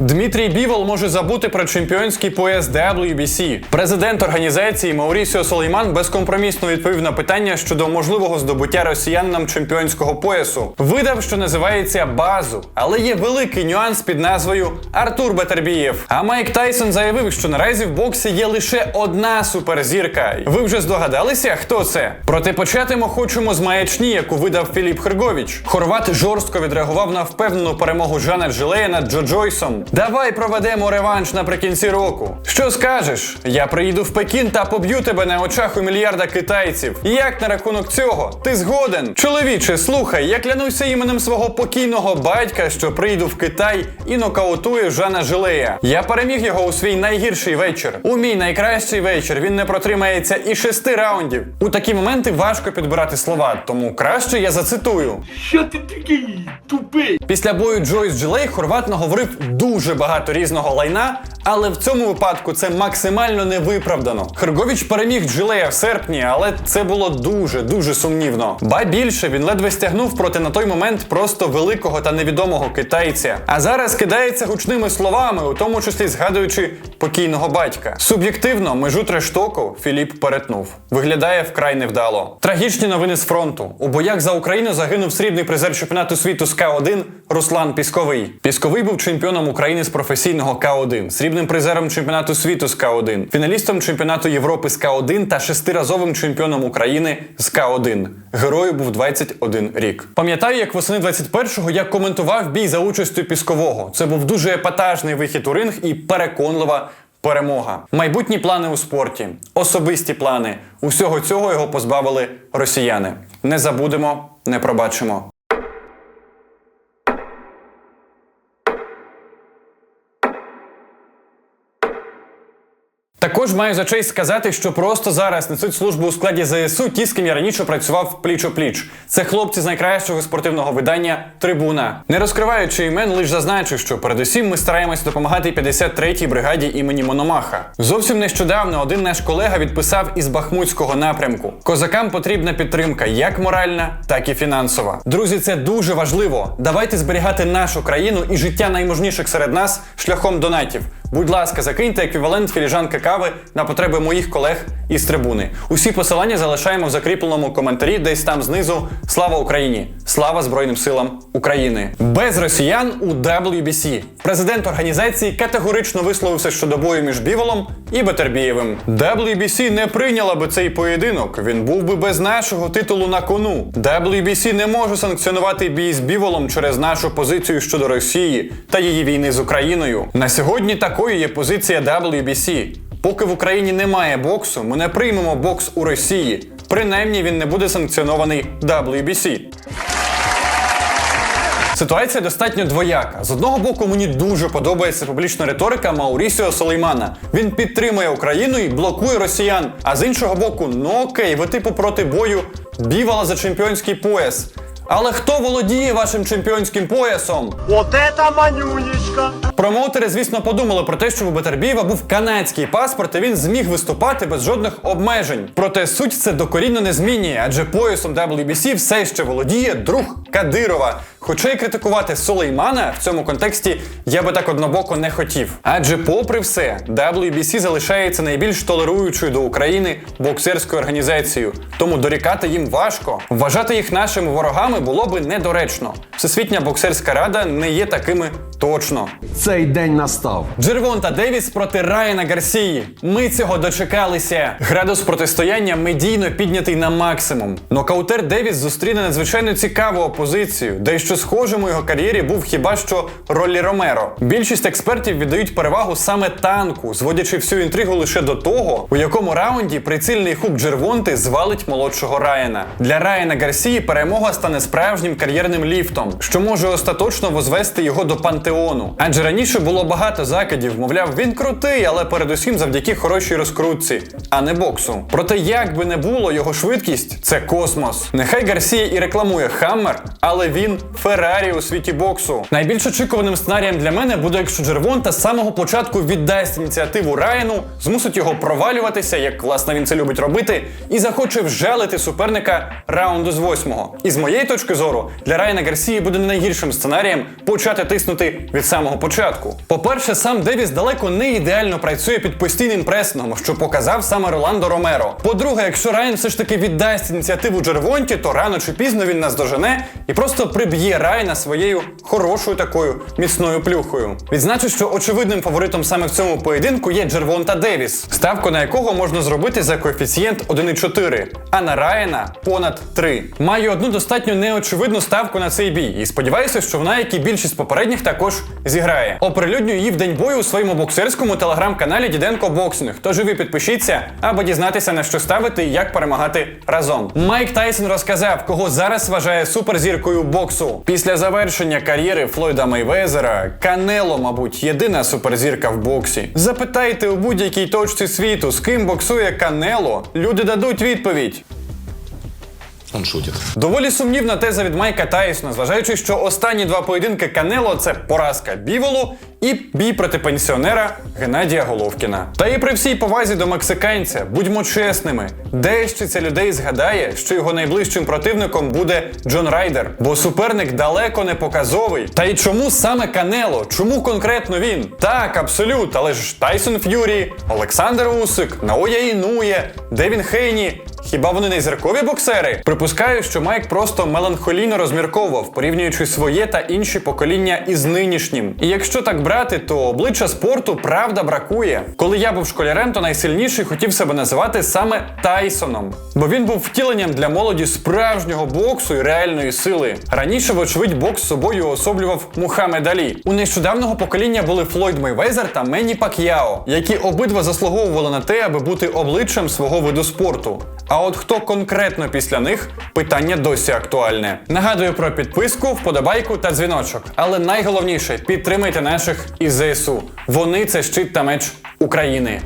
Дмитрій Бівол може забути про чемпіонський пояс WBC. Президент організації Маурісіо Солейман безкомпромісно відповів на питання щодо можливого здобуття росіянам чемпіонського поясу. Видав, що називається базу, але є великий нюанс під назвою Артур Бетербієв. А Майк Тайсон заявив, що наразі в боксі є лише одна суперзірка. Ви вже здогадалися, хто це? Проте почати ми хочемо з маячні, яку видав Філіп Херговіч. Хорват жорстко відреагував на впевнену перемогу Жана Джилея над Джо Джойсом. Давай проведемо реванш наприкінці року. Що скажеш? Я приїду в Пекін та поб'ю тебе на очах у мільярда китайців. Як на рахунок цього? Ти згоден? Чоловіче, слухай, я клянуся іменем свого покійного батька, що прийду в Китай і нокаутую Жана Жилея. Я переміг його у свій найгірший вечір. У мій найкращий вечір він не протримається і шести раундів. У такі моменти важко підбирати слова, тому краще я зацитую. Що ти такий тупий? Після бою Джойс Джилей Хорват наговорив дуже багато різного лайна, але в цьому випадку це максимально невиправдано. Херговіч переміг Джилея в серпні, але це було дуже дуже сумнівно. Ба більше він ледве стягнув проти на той момент просто великого та невідомого китайця. А зараз кидається гучними словами, у тому числі згадуючи покійного батька. Суб'єктивно, межу трештоку Філіп перетнув. Виглядає вкрай невдало. Трагічні новини з фронту. У боях за Україну загинув срібний призер чемпіонату світу з К1 Руслан Пісковий. Пісковий був чемпіоном України з професійного К1, срібним призером чемпіонату світу з К1, фіналістом чемпіонату Європи з К1 та шестиразовим чемпіоном України з К1. Герою був 21 рік. Пам'ятаю, як восени 21-го я коментував бій за участю Піскового. Це був дуже епатажний вихід у ринг і переконлива Перемога, майбутні плани у спорті, особисті плани. Усього цього його позбавили росіяни. Не забудемо, не пробачимо. Також маю за честь сказати, що просто зараз несуть службу у складі ЗСУ ті, з ким я раніше працював пліч-о-пліч. Це хлопці з найкращого спортивного видання Трибуна. Не розкриваючи імен, лише зазначу, що передусім ми стараємося допомагати 53-й бригаді імені Мономаха. Зовсім нещодавно один наш колега відписав із Бахмутського напрямку. Козакам потрібна підтримка як моральна, так і фінансова. Друзі, це дуже важливо. Давайте зберігати нашу країну і життя найможніших серед нас шляхом донатів. Будь ласка, закиньте еквівалент філіжанки кави на потреби моїх колег із трибуни. Усі посилання залишаємо в закріпленому коментарі, десь там знизу. Слава Україні! Слава Збройним силам України! Без росіян у WBC. Президент організації категорично висловився щодо бою між Біволом і Бетербієвим. WBC не прийняла би цей поєдинок. Він був би без нашого титулу на кону. WBC не може санкціонувати бій з Біволом через нашу позицію щодо Росії та її війни з Україною. На сьогодні такою є позиція WBC. Поки в Україні немає боксу, ми не приймемо бокс у Росії. Принаймні він не буде санкціонований WBC. Ситуація достатньо двояка. З одного боку, мені дуже подобається публічна риторика Маурісіо Солеймана. Він підтримує Україну і блокує росіян. А з іншого боку, ну окей, ви типу проти бою бівала за чемпіонський пояс. Але хто володіє вашим чемпіонським поясом? Вот это манюнечка! Промоутери, звісно, подумали про те, що у Бетербієва був канадський паспорт, і він зміг виступати без жодних обмежень. Проте суть це докорінно не змінює, адже поясом WBC все ще володіє друг Кадирова. Хоча й критикувати Сулеймана в цьому контексті я би так однобоко не хотів. Адже, попри все, WBC залишається найбільш толеруючою до України боксерською організацією, тому дорікати їм важко. Вважати їх нашими ворогами було би недоречно. Всесвітня боксерська рада не є такими точно. Цей день настав. Джервонта Девіс проти Райана Гарсії. Ми цього дочекалися. Градус протистояння медійно піднятий на максимум. Нокаутер Девіс зустріне надзвичайно цікаву опозицію. Дещо схожим у його кар'єрі був хіба що Роллі Ромеро. Більшість експертів віддають перевагу саме танку, зводячи всю інтригу лише до того, у якому раунді прицільний хук Джервонти звалить молодшого Райана. Для Райана Гарсії перемога стане справжнім кар'єрним ліфтом, що може остаточно возвести його до пантеону. Адже раніше було багато закидів, мовляв, він крутий, але передусім завдяки хорошій розкрутці, а не боксу. Проте, як би не було, його швидкість це космос. Нехай Гарсія і рекламує Хаммер, але він Феррарі у світі боксу. Найбільш очікуваним сценарієм для мене буде, якщо Джервонта з самого початку віддасть ініціативу Райану, змусить його провалюватися, як власне він це любить робити, і захоче вжалити суперника раунду з восьмого. І з моєї точки зору, для Райана Гарсії буде найгіршим сценарієм почати тиснути від самого початку. По-перше, сам Девіс далеко не ідеально працює під постійним пресингом, що показав саме Роландо Ромеро. По-друге, якщо Райан все ж таки віддасть ініціативу Джервонті, то рано чи пізно він нас дожене і просто приб'є Райана своєю хорошою такою міцною плюхою. Відзначу, що очевидним фаворитом саме в цьому поєдинку є Джервонта Девіс, ставку на якого можна зробити за коефіцієнт 1,4, а на Райана понад 3. Маю одну достатньо неочевидну ставку на цей бій, і сподіваюся, що вона, як і більшість попередніх, також зіграє. Оприлюднюю її в день бою у своєму боксерському телеграм-каналі Діденко Боксинг. Тож і ви підпишіться, аби дізнатися на що ставити і як перемагати разом. Майк Тайсон розказав, кого зараз вважає суперзіркою боксу. Після завершення кар'єри Флойда Мейвезера Канело, мабуть, єдина суперзірка в боксі. Запитайте у будь-якій точці світу, з ким боксує Канело. Люди дадуть відповідь. Он шутит. Доволі сумнівна теза від Майка Тайсона, зважаючи, що останні два поєдинки Канело це поразка Біволу і бій проти пенсіонера Геннадія Головкіна. Та і при всій повазі до мексиканця, будьмо чесними, дещиця людей згадає, що його найближчим противником буде Джон Райдер, бо суперник далеко не показовий. Та й чому саме Канело? Чому конкретно він? Так, абсолют, але ж Тайсон Ф'юрі, Олександр Усик, Наоя Інує, Девін Хейні. Хіба вони не зіркові боксери? Припускаю, що Майк просто меланхолійно розмірковував, порівнюючи своє та інші покоління із нинішнім. І якщо так брати, то обличчя спорту правда бракує. Коли я був школярем, то найсильніший хотів себе називати саме Тайсоном, бо він був втіленням для молоді справжнього боксу і реальної сили. Раніше, вочевидь, бокс собою уособлював Мухаммед Алі. У нещодавнього покоління були Флойд Мейвезер та Менні Пак'яо, які обидва заслуговували на те, аби бути обличчям свого виду спорту. А от хто конкретно після них питання досі актуальне. Нагадую про підписку, вподобайку та дзвіночок. Але найголовніше підтримайте наших із ЗСУ. Вони це щит та меч України.